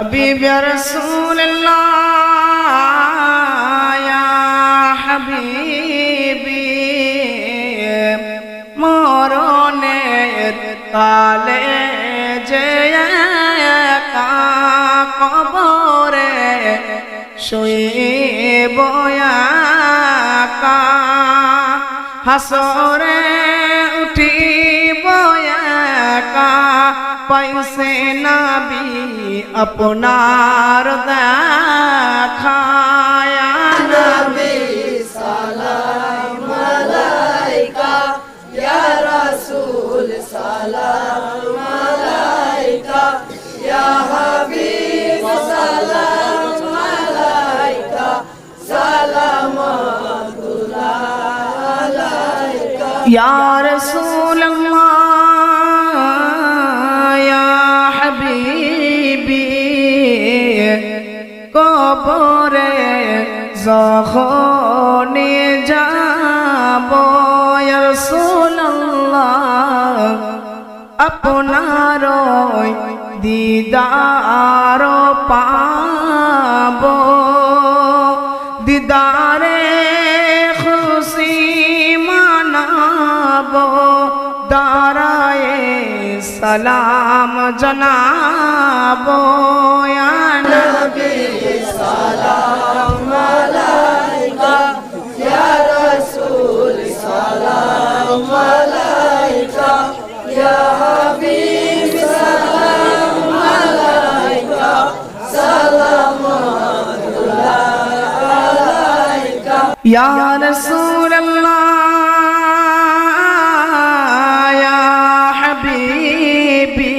حبيبي يا رسول الله يا حبيبي মরণের কালে যে একা কবরে শুইব একা হাসরে উঠিব একা পাইছে নাবি আপনার দেখায়া নবী সালাম আলাইকা ইয়া রাসূল সালাম আলাইকা ইয়া হাবিব সালাম আলাইকা সালামাতুল্লাহ আলাইকা ইয়া রাসূল যখন যাব রাসূলুল্লাহ আপনার দিদার পাব। দিদারে খুশি মানাব দাঁড়ায় সালাম জনাব। يا رسول الله يا حبيبي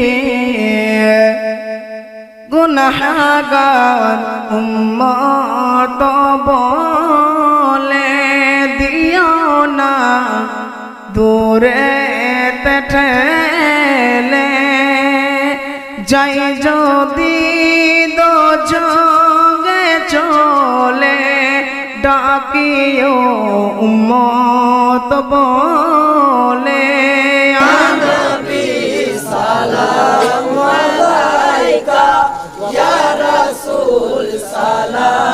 গুনাহগার উম্মত বলে দিও না দূরে ঠেলে যাই যদি দো যোগে চলে ডাকিও উম্মত বলে। আনবি সালাম আলাইকা ইয়া রাসূল সালাম।